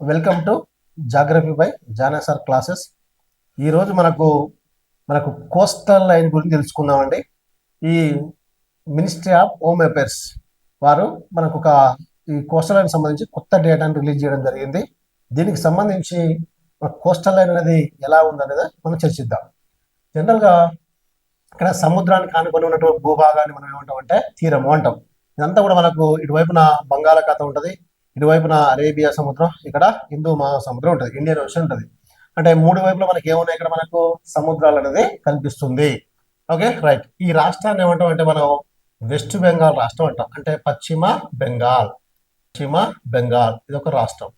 Welcome to geography by Jana sir classes. ఈరోజు మనకు మనకు కోస్టల్ లైన్ గురించి తెలుసుకుందామండి. ఈ మినిస్ట్రీ ఆఫ్ హోమ్ అఫైర్స్ వారు మనకు ఒక ఈ కోస్టల్ లైన్ సంబంధించి కొత్త డేటాను రిలీజ్ చేయడం జరిగింది. దీనికి సంబంధించి మన కోస్టల్ లైన్ అనేది ఎలా ఉందనేది మనం చర్చిద్దాం. జనరల్గా ఇక్కడ సముద్రానికి ఆనుకొని ఉన్నటువంటి భూభాగాన్ని మనం ఏమంటాం అంటే తీరము అంటాం. ఇదంతా కూడా మనకు ఇటువైపున బంగాళాఖాతం ఉంటుంది. ఇటువైపున అరేబియా సముద్రం ఇక్కడ హిందూ మహాసముద్రం ఉంటుంది ఇండియన్ ఓషన్ ఉంటుంది. అంటే మూడు వైపులా మనకి ఏమున్నాయి? ఇక్కడ మనకు సముద్రాలు అనేది కనిపిస్తుంది. Okay right. ఈ రాష్ట్రాన్ని ఏమంటాం అంటే మనం? వెస్ట్ బెంగాల్ రాష్ట్రం అంటాం. అంటే పశ్చిమ బెంగాల్ పశ్చిమ బెంగాల్ ఇది ఒక రాష్ట్రం.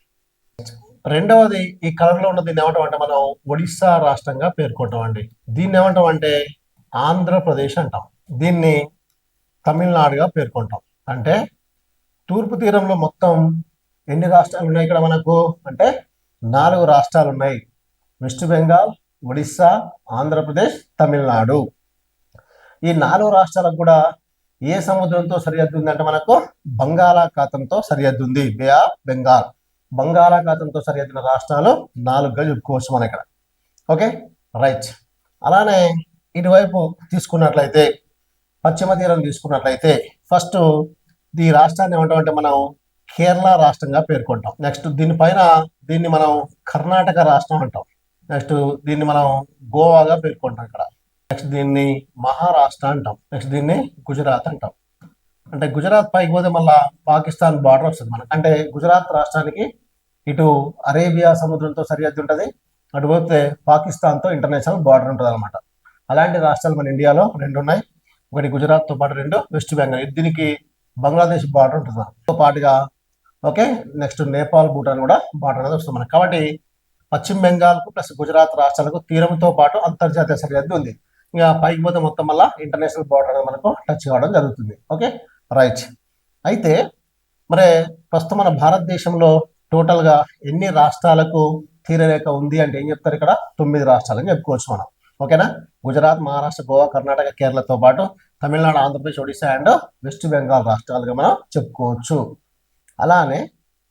రెండవది ఈ కలర్లో ఉన్న దీన్ని ఏమంటాం అంటే మనం? ఒడిస్సా రాష్ట్రంగా పేర్కొంటాం అండి. దీన్ని ఏమంటాం అంటే? ఆంధ్రప్రదేశ్ అంటాం. దీన్ని తమిళనాడుగా పేర్కొంటాం. అంటే తూర్పు తీరంలో మొత్తం ఎన్ని రాష్ట్రాలు ఉన్నాయి ఇక్కడ మనకు? అంటే నాలుగు రాష్ట్రాలు ఉన్నాయి. వెస్ట్ బెంగాల్ ఒడిస్సా ఆంధ్రప్రదేశ్ తమిళనాడు ఈ నాలుగు రాష్ట్రాలకు కూడా ఏ సముద్రంతో సరిహద్దు ఉంది అంటే మనకు? బంగాళాఖాతంతో సరిహద్దు ఉంది బే ఆఫ్ బెంగాల్ బంగాళాఖాతంతో సరిహద్దున రాష్ట్రాలు నాలుగుగా చెప్పుకోవచ్చు మన ఇక్కడ. ఓకే రైట్ అలానే ఇటువైపు తీసుకున్నట్లయితే పశ్చిమ తీరం తీసుకున్నట్లయితే ఫస్ట్ ఈ రాష్ట్రాన్ని ఏమంటామంటే మనం కేరళ రాష్ట్రంగా పేర్కొంటాం. నెక్స్ట్ దీనిపైన దీన్ని మనం కర్ణాటక రాష్ట్రం అంటాం. నెక్స్ట్ దీన్ని మనం గోవాగా పేర్కొంటాం ఇక్కడ. నెక్స్ట్ దీన్ని మహారాష్ట్ర అంటాం. నెక్స్ట్ దీన్ని గుజరాత్ అంటాం. అంటే గుజరాత్ పైకి పోతే మళ్ళా పాకిస్తాన్ బార్డర్ వస్తుంది మనకు. అంటే గుజరాత్ రాష్ట్రానికి ఇటు అరేబియా సముద్రంతో సరిహద్దు ఉంటుంది. అటు పోతే పాకిస్తాన్తో ఇంటర్నేషనల్ బార్డర్ ఉంటుంది అనమాట అలాంటి రాష్ట్రాలు మన ఇండియాలో రెండు ఉన్నాయి. ఒకటి గుజరాత్తో పాటు రెండు వెస్ట్ బెంగాల్. దీనికి బంగ్లాదేశ్ బార్డర్ ఉంటుంది? తో పాటుగా ఓకే నెక్స్ట్ నేపాల్ భూటాన్ కూడా బార్డర్ అనేది వస్తుంది మనకి. కాబట్టి పశ్చిమ బెంగాల్కు ప్లస్ గుజరాత్ రాష్ట్రాలకు తీరంతో పాటు అంతర్జాతీయ సరిహద్దు ఉంది. ఇంకా పైకి పోతే మొత్తం మళ్ళీ ఇంటర్నేషనల్ బార్డర్ అనేది మనకు టచ్ కావడం జరుగుతుంది. Okay right. అయితే మరి ప్రస్తుతం మన భారతదేశంలో టోటల్గా ఎన్ని రాష్ట్రాలకు తీరరేఖ ఉంది అంటే ఏం చెప్తారు ఇక్కడ? తొమ్మిది రాష్ట్రాలని చెప్పుకోవచ్చు మనం. ఓకేనా? గుజరాత్ మహారాష్ట్ర గోవా కర్ణాటక కేరళతో పాటు తమిళనాడు ఆంధ్రప్రదేశ్ ఒడిశా అండ్ వెస్ట్ బెంగాల్ రాష్ట్రాలుగా మనం చెప్పుకోవచ్చు. అలానే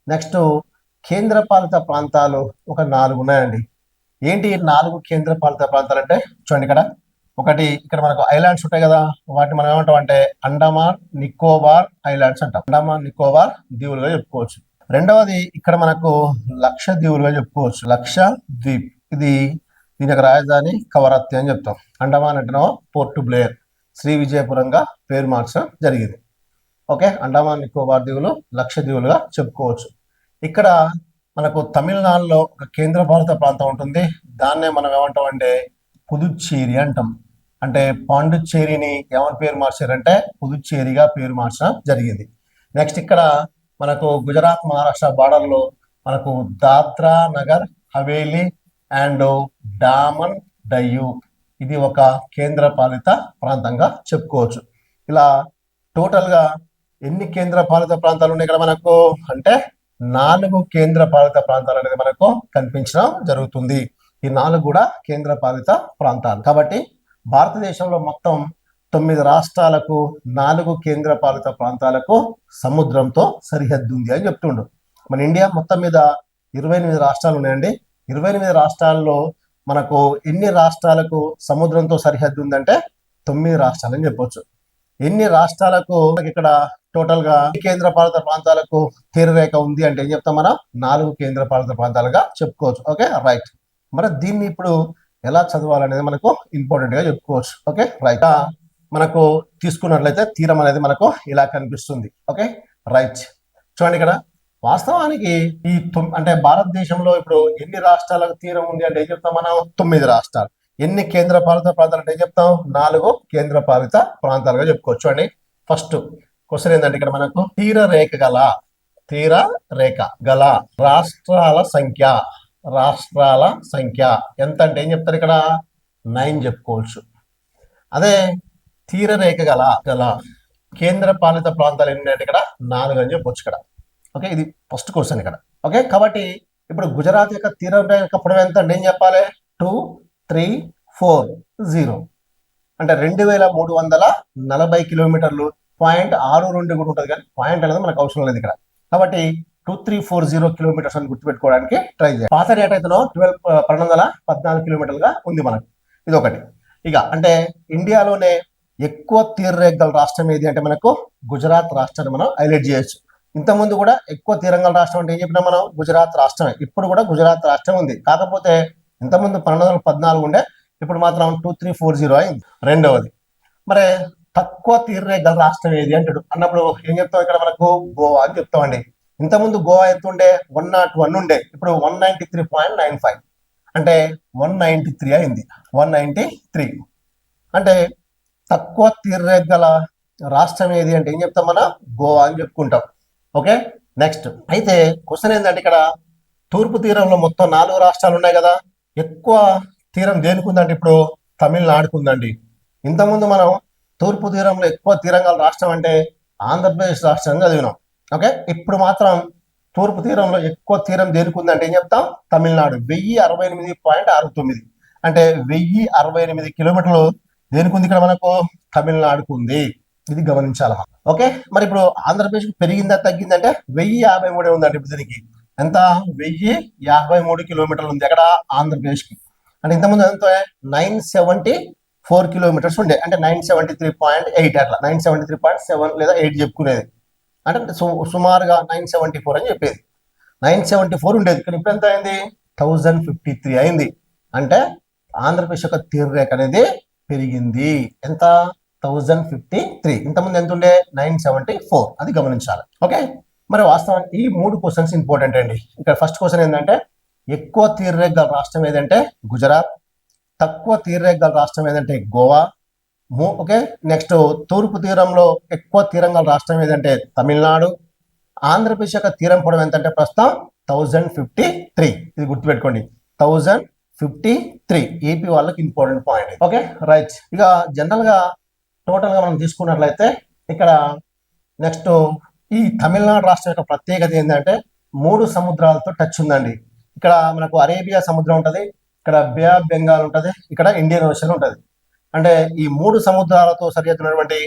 నెక్స్ట్ కేంద్రపాలిత ప్రాంతాలు ఒక నాలుగు ఉన్నాయండి. ఏంటి నాలుగు కేంద్రపాలిత ప్రాంతాలు అంటే చూడండి ఇక్కడ. ఒకటి ఇక్కడ మనకు ఐలాండ్స్ ఉంటాయి కదా. వాటిని మనం ఏమంటాం అంటే అండమాన్ నికోబార్ ఐలాండ్స్ అంటాం. అండమాన్ నికోబార్ దీవులుగా చెప్పుకోవచ్చు. రెండవది ఇక్కడ మనకు లక్ష దీవులుగా చెప్పుకోవచ్చు. లక్ష ద్వీప్. ఇది దీని యొక్క రాజధాని కవరత్తి అని చెప్తాం. అండమాన్ అంటేనేమో పోర్ట్ బ్లేయర్. శ్రీ విజయపురంగా పేరు మార్చడం జరిగింది. ఓకే అండమాన్ నికోబార్ దీవులు లక్ష దీవులుగా చెప్పుకోవచ్చు. ఇక్కడ మనకు తమిళనాడులో ఒక కేంద్ర భారత ప్రాంతం ఉంటుంది. దాన్నే మనం ఏమంటాం అంటే పుదుచ్చేరి అంటాం. అంటే పాండుచ్చేరిని ఏమని పేరు మార్చారంటే పుదుచ్చేరిగా పేరు మార్చడం జరిగింది. నెక్స్ట్ ఇక్కడ మనకు గుజరాత్ మహారాష్ట్ర బార్డర్లో మనకు దాద్రా నగర్ హవేలీ అండ్ డామన్ డయ్యూ ఇది ఒక కేంద్ర పాలిత ప్రాంతంగా చెప్పుకోవచ్చు. ఇలా టోటల్గా ఎన్ని కేంద్ర పాలిత ప్రాంతాలు ఉన్నాయి ఇక్కడ మనకు? అంటే నాలుగు కేంద్ర పాలిత ప్రాంతాలు అనేది మనకు కనిపించడం జరుగుతుంది. ఈ నాలుగు కూడా కేంద్ర పాలిత ప్రాంతాలు. కాబట్టి భారతదేశంలో మొత్తం తొమ్మిది రాష్ట్రాలకు నాలుగు కేంద్ర పాలిత ప్రాంతాలకు సముద్రంతో సరిహద్దు ఉంది అని చెప్తుండు. మన ఇండియా మొత్తం మీద ఇరవై ఎనిమిది రాష్ట్రాలు ఉన్నాయండి. ఇరవై ఎనిమిది రాష్ట్రాల్లో మనకు ఎన్ని రాష్ట్రాలకు సముద్రంతో సరిహద్దు ఉందంటే తొమ్మిది రాష్ట్రాలు అని చెప్పొచ్చు. ఎన్ని రాష్ట్రాలకు ఇక్కడ టోటల్గా కేంద్ర పాలిత ప్రాంతాలకు తీరరేఖ ఉంది అంటే ఏం చెప్తాం మనం? నాలుగు కేంద్ర పాలిత ప్రాంతాలుగా చెప్పుకోవచ్చు. ఓకే రైట్ మరి దీన్ని ఇప్పుడు ఎలా చదవాలనేది మనకు ఇంపార్టెంట్గా చెప్పుకోవచ్చు. ఓకే రైట్ మనకు తీసుకున్నట్లయితే తీరం అనేది మనకు ఇలా కనిపిస్తుంది. ఓకే రైట్ చూడండి ఇక్కడ. వాస్తవానికి ఈ అంటే భారతదేశంలో ఇప్పుడు ఎన్ని రాష్ట్రాలకు తీరం ఉంది అంటే ఏం చెప్తాం మనం? తొమ్మిది రాష్ట్రాలు. ఎన్ని కేంద్ర పాలిత ప్రాంతాలు అంటే చెప్తాం? నాలుగు కేంద్ర పాలిత ప్రాంతాలుగా చెప్పుకోవచ్చు అండి. ఫస్ట్ క్వశ్చన్ ఏంటంటే ఇక్కడ మనకు తీర రేఖ గల తీర రేఖ గల రాష్ట్రాల సంఖ్య రాష్ట్రాల సంఖ్య ఎంత అంటే ఏం చెప్తారు ఇక్కడ? నైన్ చెప్పుకోవచ్చు. అదే తీర రేఖ గల గల కేంద్ర పాలిత ప్రాంతాలు ఎన్ని అంటే ఇక్కడ? నాలుగు అని చెప్పొచ్చు ఇక్కడ. ఓకే? ఇది ఫస్ట్ క్వశ్చన్ ఇక్కడ. ఓకే? కాబట్టి ఇప్పుడు గుజరాత్ యొక్క తీరం రేఖ పొడవు ఎంత? అంటే ఏం చెప్పాలి. టూ త్రీ ఫోర్ జీరో అంటే రెండు వేల మూడు వందల నలభై కిలోమీటర్లు. పాయింట్ ఆరు రెండు కూడా ఉంటుంది కానీ పాయింట్ అనేది మనకు అవసరం లేదు ఇక్కడ. కాబట్టి two three four zero kilometres అని గుర్తుపెట్టుకోవడానికి ట్రై చేయాలి. పాత రేట్ అయితేనో ట్వెల్వ్ పన్నెండు వందల పద్నాలుగు కిలోమీటర్లుగా ఉంది మనకు. ఇది ఒకటి. ఇక అంటే ఇండియాలోనే ఎక్కువ తీరరేఖ రాష్ట్రం ఏది అంటే మనకు గుజరాత్ రాష్ట్రాన్ని మనం హైలైట్ చేయొచ్చు. ఇంతకుముందు కూడా ఎక్కువ తీరంగల రాష్ట్రం అంటే ఏం చెప్పినా మనం? గుజరాత్ రాష్ట్రమే. ఇప్పుడు కూడా గుజరాత్ రాష్ట్రం ఉంది. కాకపోతే ఇంతకుముందు పన్నెండు వందల పద్నాలుగు ఉండే ఇప్పుడు మాత్రం టూ త్రీ ఫోర్ జీరో అయింది. రెండవది. మరి తక్కువ తీరరేఖ గల రాష్ట్రం ఏది అంటాడు? అన్నప్పుడు ఏం చెప్తాం ఇక్కడ మనకు? గోవా అని చెప్తామండి. ఇంతకుముందు గోవా ఎత్తుండే వన్ నాట్ వన్ ఉండే. ఇప్పుడు one ninety three point nine five అంటే వన్ నైన్టీ త్రీ అయింది. వన్ నైన్టీ త్రీ అంటే తక్కువ తీరరేఖ గల రాష్ట్రం ఏది అంటే ఏం చెప్తాం మనం? గోవా అని చెప్పుకుంటాం. ఓకే? నెక్స్ట్. అయితే క్వశ్చన్ ఏంటంటే ఇక్కడ తూర్పు తీరంలో మొత్తం నాలుగు రాష్ట్రాలు ఉన్నాయి కదా. ఎక్కువ తీరం దేనికి ఉందంటే ఇప్పుడు తమిళనాడుకు ఉందండి ఇంతకుముందు మనం తూర్పు తీరంలో ఎక్కువ తీరంగల రాష్ట్రం అంటే ఆంధ్రప్రదేశ్ రాష్ట్రం చదివినాం. ఓకే? ఇప్పుడు మాత్రం తూర్పు తీరంలో ఎక్కువ తీరం దేనికి ఉందంటే ఏం చెప్తాం? తమిళనాడు. వెయ్యి అరవై ఎనిమిది పాయింట్ ఆరు తొమ్మిది. అంటే వెయ్యి అరవై ఎనిమిది కిలోమీటర్లు దేనికి ఉంది ఇక్కడ మనకు? తమిళనాడుకు ఉంది ఇది గమనించాలి ఓకే మరి ఇప్పుడు ఆంధ్రప్రదేశ్ పెరిగిందా తగ్గిందంటే వెయ్యి యాభై మూడే ఉందండి ఇప్పుడు దీనికి. ఎంత? వెయ్యి యాభై మూడు కిలోమీటర్లు ఉంది ఎక్కడ ఆంధ్రప్రదేశ్కి అంటే ఇంతకుముందు ఎంత? నైన్ సెవెంటీ ఫోర్ కిలోమీటర్స్ ఉండే. అంటే nine seventy three point eight అట్లా. Nine seventy three point seven లేదా ఎయిట్ చెప్పుకునేది. అంటే సు- సుమారుగా నైన్ సెవెంటీ ఫోర్ అని చెప్పేది. నైన్ సెవెంటీ ఫోర్ ఉండేది. కానీ ఇప్పుడు ఎంత అయింది? థౌజండ్ ఫిఫ్టీ త్రీ అయింది. అంటే ఆంధ్రప్రదేశ్ యొక్క తీరరేఖ అనేది పెరిగింది. ఎంత? థౌజండ్ ఫిఫ్టీ త్రీ ఇంతకుముందు ఎంత ఉండే? Nine seventy four. అది గమనించాలి. ఓకే? మరి వాస్తవానికి ఈ మూడు క్వశ్చన్స్ ఇంపార్టెంట్ అండి. ఇక్కడ ఫస్ట్ క్వశ్చన్ ఏంటంటే ఎక్కువ తీరరేఖ గల రాష్ట్రం ఏదంటే? గుజరాత్. తక్కువ తీరరేఖ గల రాష్ట్రం ఏదంటే? గోవా. మూ ఓకే? నెక్స్ట్ తూర్పు తీరంలో ఎక్కువ తీరం గల రాష్ట్రం ఏదంటే? తమిళనాడు. ఆంధ్రప్రదేశ్ యొక్క తీరం పొడవు ఎంతంటే ప్రస్తుతం? థౌజండ్ ఫిఫ్టీ త్రీ ఇది గుర్తుపెట్టుకోండి. థౌజండ్ ఫిఫ్టీ త్రీ ఏపీ వాళ్ళకి ఇంపార్టెంట్ పాయింట్ ఓకే? రైట్ ఇక జనరల్ టోటల్గా టోటల్గా మనం తీసుకున్నట్లయితే ఇక్కడ నెక్స్ట్ ఈ తమిళనాడు రాష్ట్రం యొక్క ప్రత్యేకత ఏంటంటే మూడు సముద్రాలతో టచ్ ఉందండి. ఇక్కడ మనకు అరేబియా సముద్రం ఉంటది ఇక్కడ బే ఆఫ్ బెంగాల్ ఉంటది ఇక్కడ ఇండియన్ ఓషన్ ఉంటది. అంటే ఈ మూడు సముద్రాలతో సరిహద్దున్నటువంటి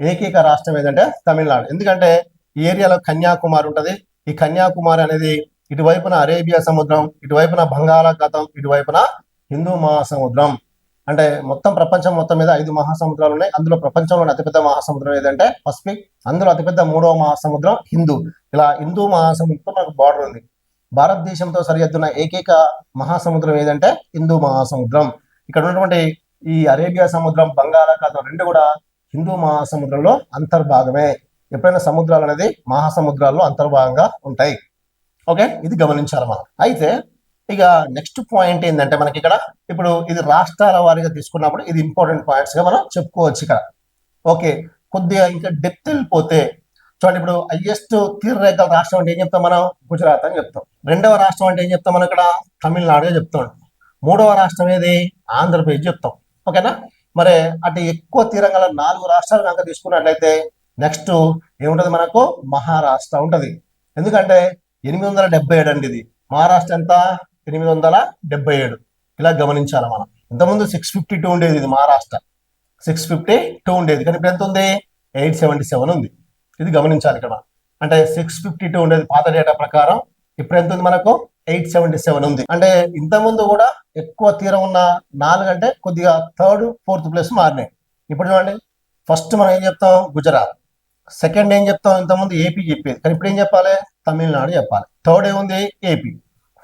ఏకైక రాష్ట్రం ఏదంటే తమిళనాడు. ఎందుకంటే ఈ ఏరియాలో కన్యాకుమారి ఉంటది. ఈ కన్యాకుమారి అనేది ఇటువైపున అరేబియా సముద్రం ఇటువైపున బంగాళాఖాతం ఇటువైపున హిందూ మహాసముద్రం. అంటే మొత్తం ప్రపంచం మొత్తం మీద ఐదు మహాసముద్రాలు ఉన్నాయి. అందులో ప్రపంచంలోని అతిపెద్ద మహాసముద్రం ఏదంటే పసిఫిక్. అందులో అతిపెద్ద మూడవ మహాసముద్రం హిందూ. ఇలా హిందూ మహాసముద్రంతో మనకు బార్డర్ ఉంది. భారతదేశంతో సరిహద్దున్న ఏకైక మహాసముద్రం ఏదంటే హిందూ మహాసముద్రం. ఇక్కడ ఉన్నటువంటి ఈ అరేబియా సముద్రం బంగాళాఖాతం రెండు కూడా హిందూ మహాసముద్రంలో అంతర్భాగమే. ఎప్పుడైనా సముద్రాలు అనేది మహాసముద్రాల్లో అంతర్భాగంగా ఉంటాయి. ఓకే? ఇది గమనించాలి మనం. అయితే ఇక నెక్స్ట్ పాయింట్ ఏంటంటే మనకి ఇక్కడ ఇప్పుడు ఇది రాష్ట్రాల వారీగా తీసుకున్నప్పుడు ఇది ఇంపార్టెంట్ పాయింట్స్గా మనం చెప్పుకోవచ్చు ఇక్కడ. ఓకే కొద్దిగా ఇంకా డెప్త్ వెళ్ళిపోతే చూడండి ఇప్పుడు హైయెస్ట్ తీరరేఖల రాష్ట్రం అంటే ఏం చెప్తాం మనం? గుజరాత్ అని చెప్తాం. రెండవ రాష్ట్రం అంటే ఏం చెప్తాం మనం ఇక్కడ? తమిళనాడుగా చెప్తాం. మూడవ రాష్ట్రం ఏది? ఆంధ్రప్రదేశ్ చెప్తాం. ఓకేనా మరి అటు ఎక్కువ తీరంగల నాలుగు రాష్ట్రాలు కనుక తీసుకున్నట్లయితే నెక్స్ట్ ఏముంటది మనకు? మహారాష్ట్ర ఉంటది. ఎందుకంటే ఎనిమిది వందల డెబ్బై ఏడు అండి ఇది. మహారాష్ట్ర ఎంత? ఎనిమిది వందల డెబ్బై ఏడు. ఇలా గమనించాలి మనం. ఇంతకుముందు సిక్స్ ఫిఫ్టీ టూ ఉండేది ఇది మహారాష్ట్ర సిక్స్ ఫిఫ్టీ టూ ఉండేది. కానీ ఇప్పుడు ఎంత ఉంది? ఎయిట్ సెవెంటీ సెవెన్ ఉంది. ఇది గమనించాలి ఇక్కడ అంటే సిక్స్ ఫిఫ్టీ టూ ఉండేది పాత డేటా ప్రకారం. ఇప్పుడు ఎంత ఉంది మనకు? ఎయిట్ సెవెంటీ సెవెన్ ఉంది. అంటే ఇంతకుముందు కూడా ఎక్కువ తీరం ఉన్న నాలుగు అంటే కొద్దిగా థర్డ్ ఫోర్త్ ప్లేస్ మారినాయి. ఇప్పుడు చూడండి. ఫస్ట్ మనం ఏం చెప్తాం? గుజరాత్. సెకండ్ ఏం చెప్తాం? ఇంతకుముందు ఏపీ చెప్పేది. కానీ ఇప్పుడు ఏం చెప్పాలి? తమిళనాడు చెప్పాలి. థర్డ్ ఏముంది? ఏపీ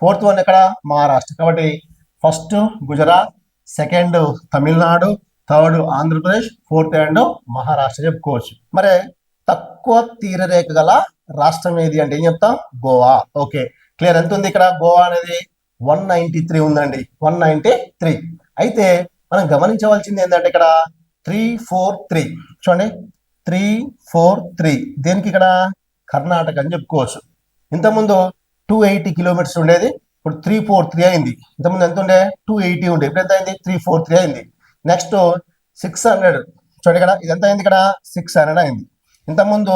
ఫోర్త్ వన్ ఎక్కడ? మహారాష్ట్ర. కాబట్టి first Gujarat second Tamil Nadu third Andhra Pradesh fourth and Maharashtra చెప్పుకోవచ్చు. మరి తక్కువ తీరరేఖ గల రాష్ట్రం ఏది అంటే ఏం చెప్తాం? గోవా. ఓకే. క్లియర్ ఎంత ఉంది ఇక్కడ? గోవా అనేది వన్ నైన్టీ త్రీ ఉందండి. One ninety three. అయితే మనం గమనించవలసింది ఏంటంటే ఇక్కడ? Three four three. చూడండి. Three four three. దేనికి ఇక్కడ? కర్ణాటక అని చెప్పుకోవచ్చు. ఇంతకుముందు టూ ఎయిటీ కిలోమీటర్స్ ఉండేది. ఇప్పుడు త్రీ ఫోర్ త్రీ అయింది. ఇంతకుముందు ఎంత ఉండే? టూ ఎయిటీ ఉండే. ఇప్పుడు ఎంత అయింది? త్రీ ఫోర్ త్రీ అయింది. నెక్స్ట్ సిక్స్ హండ్రెడ్ చూడండి ఇక్కడ. ఇది ఎంత అయింది ఇక్కడ? సిక్స్ హండ్రెడ్ అయింది. ఇంతకుముందు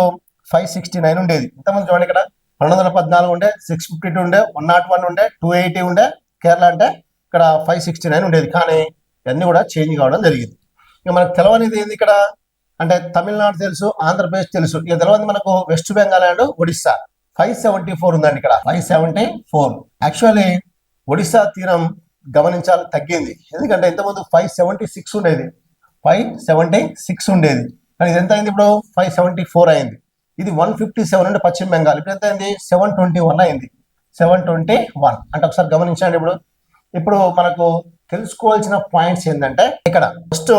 ఫైవ్ సిక్స్టీ నైన్ ఉండేది. ఇంతకుముందు చూడండి ఇక్కడ. రెండు వందల పద్నాలుగు ఉండే సిక్స్ ఫిఫ్టీ టూ ఉండే వన్ నాట్ వన్ ఉండే టూ ఎయిటీ ఉండే కేరళ అంటే ఇక్కడ ఫైవ్ సిక్స్టీ నైన్ ఉండేది. కానీ ఇవన్నీ కూడా చేంజ్ కావడం జరిగింది. ఇక మనకు తెలవనిది ఏంది ఇక్కడ? అంటే తమిళనాడు తెలుసు ఆంధ్రప్రదేశ్ తెలుసు. ఇక తెలవని మనకు West Bengal and Odisha five seventy four ఉందండి ఇక్కడ. Five seventy four. Actually Odisha తీరం గమనించాలి తగ్గింది. ఎందుకంటే ఇంతకుముందు ఫైవ్ సెవెంటీ సిక్స్ ఉండేది. ఫైవ్ సెవెంటీ సిక్స్ ఉండేది. కానీ ఇది ఎంత అయింది ఇప్పుడు? ఫైవ్ సెవెంటీ ఫోర్ అయింది. ఇది వన్ ఫిఫ్టీ సెవెన్ అంటే పశ్చిమ బెంగాల్. ఇప్పుడు ఎంత అయింది సెవెన్ ట్వంటీ వన్ అయింది. Seven twenty one. అంటే ఒకసారి గమనించండి ఇప్పుడు. ఇప్పుడు మనకు తెలుసుకోవాల్సిన పాయింట్స్ ఏంటంటే ఇక్కడ ఫస్ట్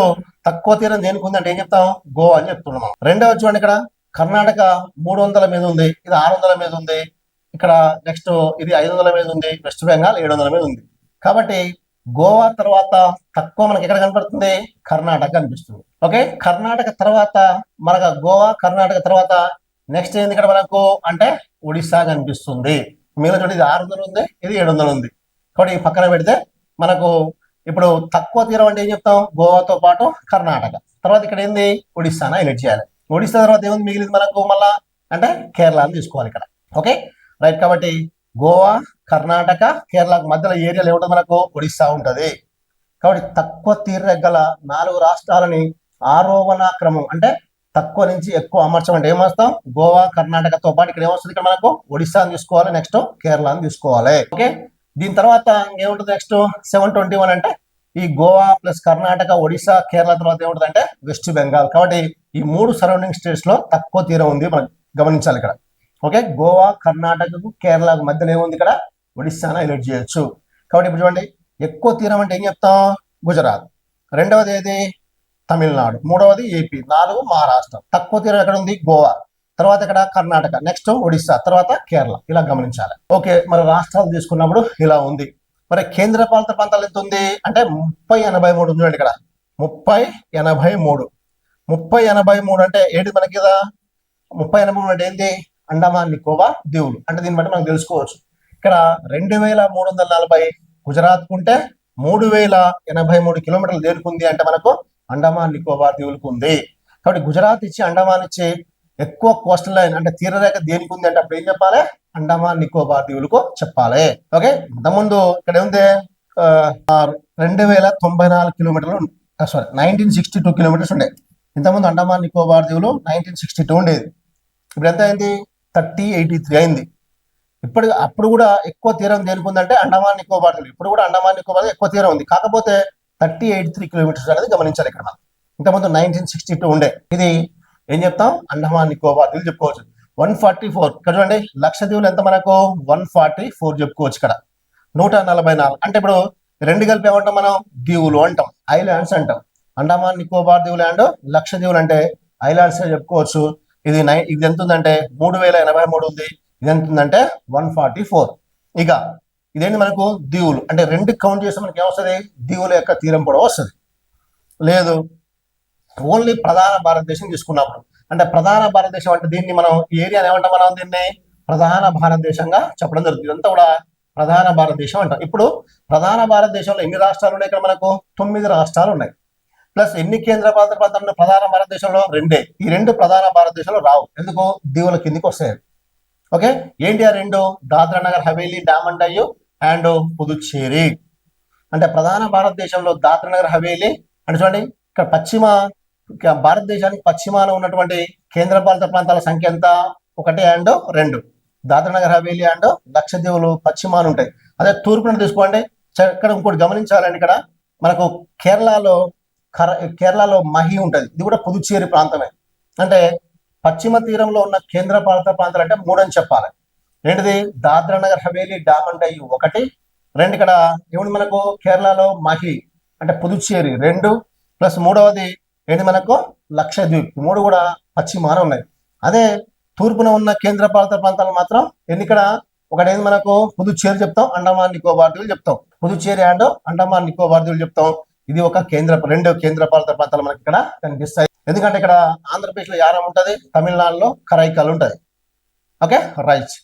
తక్కువ తీరం దేనికి ఉందంటే ఏం చెప్తాం? గోవా అని చెప్తున్నాం రెండవ చూడండి ఇక్కడ. కర్ణాటక మూడు వందల మీద ఉంది ఇది ఆరు వందల మీద ఉంది ఇక్కడ నెక్స్ట్ ఇది ఐదు వందల మీద ఉంది వెస్ట్ బెంగాల్ ఏడు వందల మీద ఉంది. కాబట్టి గోవా తర్వాత తక్కువ మనకి ఎక్కడ కనపడుతుంది? కర్ణాటక కనిపిస్తుంది. ఓకే? కర్ణాటక తర్వాత మనకు గోవా కర్ణాటక తర్వాత నెక్స్ట్ ఏంది ఇక్కడ మనకు? అంటే ఒడిశా కనిపిస్తుంది. మిగిలిన చూడండి ఇది ఆరు వందలు ఉంది ఇది ఏడు వందలు ఉంది. కాబట్టి ఈ పక్కన పెడితే మనకు ఇప్పుడు తక్కువ తీరం అంటే ఏం చెప్తాం? గోవాతో పాటు కర్ణాటక. తర్వాత ఇక్కడ ఏంది? ఒడిస్సానా హైలైట్ చేయాలి. ఒడిస్సా తర్వాత ఏముంది? మిగిలింది మనకు మళ్ళా అంటే కేరళ తీసుకోవాలి ఇక్కడ. ఓకే? రైట్ కాబట్టి గోవా కర్ణాటక కేరళకు మధ్యలో ఏరియాలో ఏముంటుంది మనకు? ఒడిస్సా ఉంటుంది. కాబట్టి తక్కువ తీర గల నాలుగు రాష్ట్రాలని ఆరోహణ క్రమం అంటే తక్కువ నుంచి ఎక్కువ అమర్చమంటే ఏమొస్తాం? గోవా కర్ణాటకతో పాటు ఇక్కడ ఏమొస్తుంది ఇక్కడ మనకు? ఒడిస్సాని తీసుకోవాలి నెక్స్ట్ కేరళని తీసుకోవాలి. ఓకే? దీని తర్వాత ఏముంటుంది నెక్స్ట్? సెవెన్ ట్వంటీ వన్ అంటే ఈ గోవా ప్లస్ కర్ణాటక ఒడిస్సా కేరళ తర్వాత ఏముంటుంది అంటే వెస్ట్ బెంగాల్. కాబట్టి ఈ మూడు సరౌండింగ్ స్టేట్స్లో తక్కువ తీరం ఉంది మనం గమనించాలి ఇక్కడ. ఓకే గోవా కర్ణాటకకు కేరళకు మధ్యలో ఏముంది ఇక్కడ? ఒడిశాను హైలైట్ చేయొచ్చు. కాబట్టి ఇప్పుడు చూడండి ఎక్కువ తీరం అంటే ఏం చెప్తాం? గుజరాత్. రెండవది ఏది? తమిళనాడు. మూడవది ఏపీ. నాలుగు మహారాష్ట్ర. తక్కువ తీరం ఎక్కడ ఉంది? గోవా. తర్వాత ఇక్కడ కర్ణాటక. నెక్స్ట్ ఒడిశా తర్వాత కేరళ. ఇలా గమనించాలి. ఓకే మరి రాష్ట్రాలు తీసుకున్నప్పుడు ఇలా ఉంది. మరి కేంద్ర పాలిత ప్రాంతాలు ఎంత ఉంది? అంటే ముప్పై ఎనభై మూడు ఉంది ఇక్కడ. ముప్పై ఎనభై మూడు. ముప్పై ఎనభై మూడు అంటే ఏంటి మనకి కదా ముప్పై ఎనభై మూడు అంటే ఏంటి అండమాన్ నికోబార్ దీవులు అంటే దీన్ని బట్టి మనం తెలుసుకోవచ్చు. ఇక్కడ రెండు వేల మూడు వందల నలభై గుజరాత్ ఉంటే మూడు వేల ఎనభై మూడు కిలోమీటర్లు దేనికి ఉంది అంటే మనకు అండమాన్ నికోబార్ దీవులకు ఉంది. కాబట్టి గుజరాత్ ఇచ్చి అండమాన్ ఇచ్చి ఎక్కువ కోస్టల్ లైన్ అంటే తీరరేఖ దేనికి ఉంది అంటే అప్పుడు ఏం చెప్పాలి? అండమాన్ నికోబార్ దీవులకు చెప్పాలి. ఓకే? ఇంతకుముందు ఇక్కడ ఉంది రెండు వేల తొంభై నాలుగు కిలోమీటర్లు sorry nineteen sixty two kilometres ఉండే. ఇంతకుముందు అండమాన్ నికోబార్ దీవులు నైన్టీన్ సిక్స్టీ టూ ఉండేది. ఇప్పుడు ఎంత అయింది? థర్టీ ఎయిటీ త్రీ అయింది. ఇప్పుడు అప్పుడు కూడా ఎక్కువ తీరం దేనికిందంటే అండమాన్ నికోబార్ దీవులు ఇప్పుడు కూడా అండమాన్ నికోబార్ ఎక్కువ తీరం ఉంది. కాకపోతే థర్టీ ఎయిట్ త్రీ కిలోమీటర్స్ అనేది గమనించాలి ఇక్కడ మనం. ఇంతకుముందు నైన్టీన్ సిక్స్టీ టూ ఉండే. ఇది ఏం చెప్తాం? అండమాన్ నికోబార్ దీవులు చెప్పుకోవచ్చు. వన్ ఫార్టీ ఫోర్ ఇక్కడ చూడండి దీవులు ఎంత మనకు? వన్ ఫార్టీ ఫోర్ చెప్పుకోవచ్చు ఇక్కడ. నూట నలభై నాలుగు. అంటే ఇప్పుడు రెండు కలిపి ఏమంటాం మనం? దీవులు అంటాం. ఐలాండ్స్ అంటాం. అండమాన్ నికోబార్ దీవులు అండ్ లక్షద్వీపులు అంటే ఐలాండ్స్ చెప్పుకోవచ్చు. ఇది నై ఇది ఎంత ఉందంటే మూడు వేల ఎనభై మూడు ఉంది. ఇది ఎంత ఉందంటే వన్ ఫార్టీ ఫోర్. ఇక ఇదేంటి మనకు దీవులు? అంటే రెండు కౌంట్ చేస్తే మనకి ఏమొస్తుంది? దీవుల యొక్క తీరం పొడవు వస్తుంది. లేదు. ఓన్లీ ప్రధాన భారతదేశం తీసుకున్నప్పుడు. అంటే ప్రధాన భారతదేశం అంటే దీన్ని మనం ఈ ఏమంటాం మనం దీన్ని? ప్రధాన భారతదేశంగా చెప్పడం జరుగుతుంది. ఇదంతా కూడా ప్రధాన భారతదేశం అంటాం. ఇప్పుడు ప్రధాన భారతదేశంలో ఎన్ని రాష్ట్రాలు ఉన్నాయి ఇక్కడ మనకు? తొమ్మిది రాష్ట్రాలు ఉన్నాయి. ప్లస్ ఎన్ని కేంద్ర పాలిత ప్రాంతాలు ప్రధాన భారతదేశంలో రెండే. ఈ రెండు ప్రధాన భారతదేశంలో రావు. ఎందుకు? దీవుల కిందికి వస్తాయి. ఓకే? ఏంటి ఆ రెండు? దాద్రా నగర్ హవేలీ డామన్ అయ్యు అండ్ పుదుచ్చేరి. అంటే ప్రధాన భారతదేశంలో దాద్రా నగర్ హవేలీ అంటే చూడండి ఇక్కడ పశ్చిమ భారతదేశానికి పశ్చిమాన ఉన్నటువంటి కేంద్ర పాలిత ప్రాంతాల సంఖ్య ఎంత? ఒకటి అండ్ రెండు. దాద్రా నగర్ హవేలీ అండ్ లక్షద్వీపులు పశ్చిమాన ఉంటాయి. అదే తూర్పున తీసుకోండి. ఇక్కడ ఇంకోటి గమనించాలండి ఇక్కడ. మనకు కేరళలో కేరళలో మహి ఉంటుంది. ఇది కూడా పుదుచ్చేరి ప్రాంతమే. అంటే పశ్చిమ తీరంలో ఉన్న కేంద్ర పాలిత ప్రాంతాలు అంటే మూడని చెప్పాలి. ఏంటిది దాద్రా నగర్ హవేలీ డామ్ అంటే ఒకటి. రెండు ఇక్కడ ఏమిటి మనకు? కేరళలో మహి అంటే పుదుచ్చేరి రెండు. ప్లస్ మూడవది ఏంటి మనకు? లక్షద్వీప్. మూడు కూడా పశ్చిమాన ఉన్నాయి. అదే తూర్పున ఉన్న కేంద్ర పాలిత ప్రాంతాలు మాత్రం ఎన్ని ఇక్కడ? ఒకటి మనకు? పుదుచ్చేరి చెప్తాం. అండమాన్ నికోబార్ దీవులు చెప్తాం. పుదుచ్చేరి అండ్ అండమాన్ నికోబార్ దీవులు చెప్తాం. ఇది ఒక కేంద్ర రెండు కేంద్ర పాలిత ప్రాంతాలు మనకి ఇక్కడ కనిపిస్తాయి. ఎందుకంటే ఇక్కడ ఆంధ్రప్రదేశ్లో యారం ఉంటుంది? తమిళనాడులో కరైకల్ ఉంటది. ఓకే? రైట్.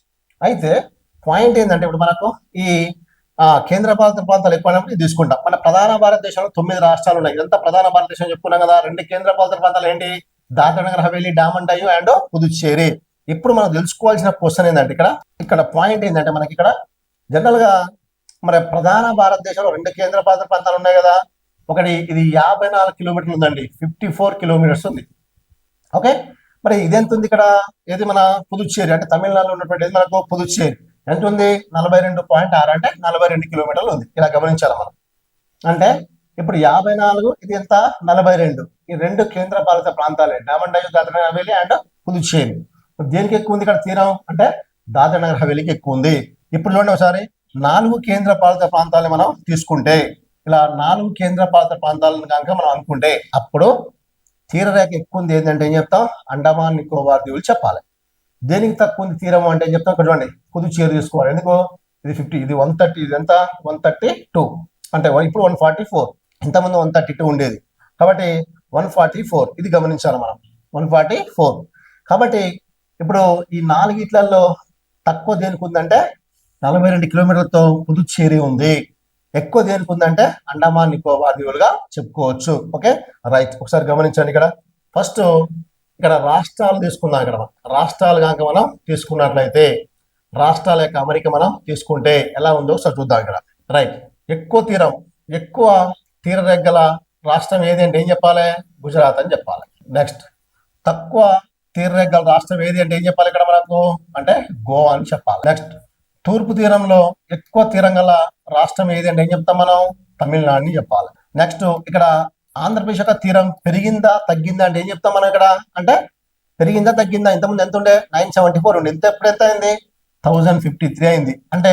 అయితే పాయింట్ ఏంటంటే ఇప్పుడు మనకు ఈ కేంద్ర పాలిత ప్రాంతాలు ఎక్కువైనప్పుడు తీసుకుంటాం. మన ప్రధాన భారతదేశంలో తొమ్మిది రాష్ట్రాలు ఉన్నాయి. ఇదంతా ప్రధాన భారతదేశం చెప్పుకున్నాం కదా. రెండు కేంద్ర పాలిత ప్రాంతాలు ఏంటి? దాద్రా నగర్ హవేలీ డామన్ అండ్ పుదుచ్చేరి. ఇప్పుడు మనం తెలుసుకోవాల్సిన క్వశ్చన్ ఏంటంటే ఇక్కడ ఇక్కడ పాయింట్ ఏంటంటే మనకి ఇక్కడ జనరల్గా మరి ప్రధాన భారతదేశంలో రెండు కేంద్ర పాలిత ప్రాంతాలు ఉన్నాయి కదా. ఒకటి ఇది యాభై నాలుగు కిలోమీటర్లు ఉందండి. ఫిఫ్టీ ఫోర్ కిలోమీటర్స్ ఉంది. ఓకే? మరి ఇది ఎంత ఉంది ఇక్కడ? ఏది మన పుదుచ్చేరి అంటే తమిళనాడులో ఉన్నటువంటి ఏది మనకు? పుదుచ్చేరి. ఎంత ఉంది? నలభై రెండు పాయింట్ ఆరు అంటే నలభై రెండు కిలోమీటర్లు ఉంది. ఇలా గమనించాలి మనం. అంటే ఇప్పుడు యాభై నాలుగు ఇది ఎంత? నలభై రెండు. ఈ రెండు కేంద్ర పాలిత ప్రాంతాలే డామన్ డయు హవేలీ అండ్ పుదుచ్చేరి. దేనికి ఎక్కువ ఉంది ఇక్కడ తీరం? అంటే దాదనగర్ హవేలీకి ఎక్కువ ఉంది. ఇప్పుడు చూడండి ఒకసారి. నాలుగు కేంద్ర పాలిత ప్రాంతాలు మనం తీసుకుంటే ఇలా నాలుగు కేంద్ర పాలిత ప్రాంతాలను కనుక మనం అనుకుంటే అప్పుడు తీరరేఖ ఎక్కువ ఉంది ఏంటంటే ఏం చెప్తాం? అండమాన్ నికోబార్ దీవులు చెప్పాలి. దేనికి తక్కువ ఉంది తీరం అంటే ఏం చెప్తాం? ఇక్కడ చూడండి చేరు తీసుకోవాలి. ఎందుకు? ఇది ఫిఫ్టీ ఇది వన్ థర్టీ ఇది ఎంత? వన్ థర్టీ టూ అంటే ఇప్పుడు వన్ ఫార్టీ ఫోర్ ఇంతకుముందు వన్ థర్టీ టూ ఉండేది. కాబట్టి వన్ ఫార్టీ ఫోర్ ఇది గమనించాలి మనం. వన్ ఫార్టీ ఫోర్ కాబట్టి ఇప్పుడు ఈ నాలుగిట్లలో తక్కువ దేనికి ఉందంటే నలభై రెండు కిలోమీటర్లతో పుదుచ్చేరి ఉంది. ఎక్కువ దేనికి ఉందంటే అండమాన్ నికోబార్ దీవులుగా చెప్పుకోవచ్చు. ఓకే? రైట్. ఒకసారి గమనించండి ఇక్కడ. ఫస్ట్ ఇక్కడ రాష్ట్రాలు తీసుకుందాం ఇక్కడ రాష్ట్రాలు కనుక మనం తీసుకున్నట్లయితే రాష్ట్రాల యొక్క అమరిక మనం తీసుకుంటే ఎలా ఉందో ఒకసారి చూద్దాం ఇక్కడ. రైట్. ఎక్కువ తీరం ఎక్కువ తీరరెగ్గల రాష్ట్రం ఏది అంటే ఏం చెప్పాలి? గుజరాత్ అని చెప్పాలి. నెక్స్ట్. తక్కువ తీరరెగ్గల రాష్ట్రం ఏది అంటే ఏం చెప్పాలి ఇక్కడ మనకు? అంటే గోవా అని చెప్పాలి. నెక్స్ట్. తూర్పు తీరంలో ఎక్కువ తీరం గల రాష్ట్రం ఏది అంటే ఏం చెప్తాం మనం? తమిళనాడుని చెప్పాలి. నెక్స్ట్ ఇక్కడ ఆంధ్రప్రదేశ్ యొక్క తీరం పెరిగిందా తగ్గిందా అంటే ఏం చెప్తాం మనం ఇక్కడ? అంటే పెరిగిందా తగ్గిందా? ఇంతకుముందు ఎంత ఉండే? నైన్ సెవెంటీ ఫోర్ ఉండే. ఇంత ఎప్పుడు ఎంత అయింది? థౌజండ్ ఫిఫ్టీ త్రీ అయింది. అంటే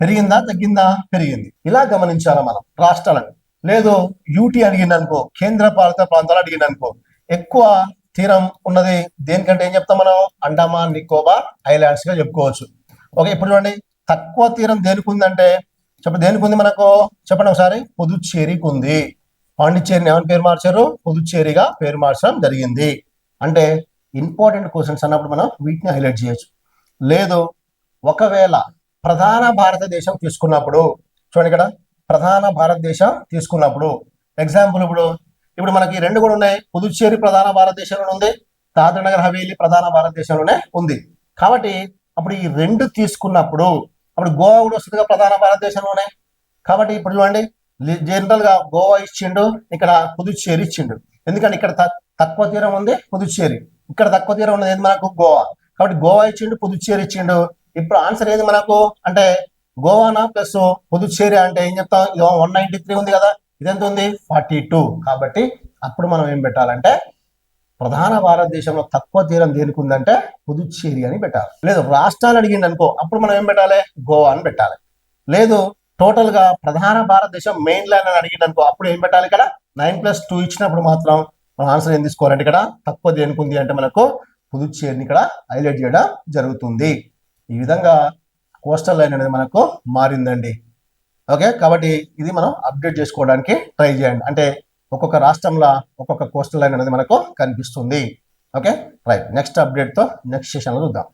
పెరిగిందా తగ్గిందా? పెరిగింది. ఇలా గమనించాలి మనం రాష్ట్రాలను. లేదు యూటీ అడిగింది అనుకో కేంద్ర పాలిత ప్రాంతాలు అడిగింది అనుకో ఎక్కువ తీరం ఉన్నది దేనికంటే ఏం చెప్తాం మనం? అండమాన్ నికోబార్ ఐలాండ్స్గా చెప్పుకోవచ్చు. ఓకే ఇప్పుడు చూడండి. తక్కువ తీరం దేనికి ఉందంటే చెప్ప దేనికి ఉంది మనకు? చెప్పండి ఒకసారి. పుదుచ్చేరికి ఉంది పాండిచ్చేరిని ఏమని పేరు మార్చారు? పుదుచ్చేరిగా పేరు మార్చడం జరిగింది. అంటే ఇంపార్టెంట్ క్వశ్చన్స్ అన్నప్పుడు మనం వీటిని హైలైట్ చేయొచ్చు. లేదు ఒకవేళ ప్రధాన భారతదేశం తీసుకున్నప్పుడు చూడండి ఇక్కడ ప్రధాన భారతదేశం తీసుకున్నప్పుడు ఎగ్జాంపుల్ ఇప్పుడు ఇప్పుడు మనకి రెండు కూడా ఉన్నాయి. పుదుచ్చేరి ప్రధాన భారతదేశంలోనే ఉంది. దాద్రా నగర్ హవేలీ ప్రధాన భారతదేశంలోనే ఉంది. కాబట్టి అప్పుడు ఈ రెండు తీసుకున్నప్పుడు అప్పుడు గోవా కూడా వస్తుందిగా ప్రధాన భారతదేశంలోనే. కాబట్టి ఇప్పుడు చూడండి జనరల్గా గోవా ఇచ్చిండు ఇక్కడ పుదుచ్చేరి ఇచ్చిండు. ఎందుకంటే ఇక్కడ తక్కువ తీరం ఉంది పుదుచ్చేరి. ఇక్కడ తక్కువ తీరం ఉన్నది ఏది మనకు? గోవా. కాబట్టి గోవా ఇచ్చిండు పుదుచ్చేరి ఇచ్చిండు. ఇప్పుడు ఆన్సర్ ఏది మనకు? అంటే గోవానా ప్లస్ పుదుచ్చేరి అంటే ఏం చెప్తాం? వన్ నైన్టీ త్రీ ఉంది కదా ఇదెంత ఉంది? Forty two. కాబట్టి అప్పుడు మనం ఏం పెట్టాలంటే ప్రధాన భారతదేశంలో తక్కువ తీరం దేనికి ఉందంటే పుదుచ్చేరి అని పెట్టాలి. లేదు రాష్ట్రాలు అడిగింది అనుకో అప్పుడు మనం ఏం పెట్టాలి? గోవా అని పెట్టాలి. లేదు టోటల్గా ప్రధాన భారతదేశం మెయిన్ ల్యాండ్ అని అడిగింది అనుకో అప్పుడు ఏం పెట్టాలి ఇక్కడ? నైన్ ప్లస్ టూ ఇచ్చినప్పుడు మాత్రం మనం ఆన్సర్ ఏం తీసుకోవాలంటే ఇక్కడ తక్కువ దేనికి ఉంది అంటే మనకు పుదుచ్చేరిని ఇక్కడ హైలైట్ చేయడం జరుగుతుంది. ఈ విధంగా కోస్టల్ లైన్ అనేది మనకు మారిందండి. ఓకే కాబట్టి ఇది మనం అప్డేట్ చేసుకోవడానికి ట్రై చేయండి. అంటే ఒక్కొక్క రాష్ట్రంలో ఒక్కొక్క కోస్టల్ లైన్ అనేది మనకు కనిపిస్తుంది. ఓకే రైట్ నెక్స్ట్ అప్డేట్తో నెక్స్ట్ సెషన్లో చూద్దాం.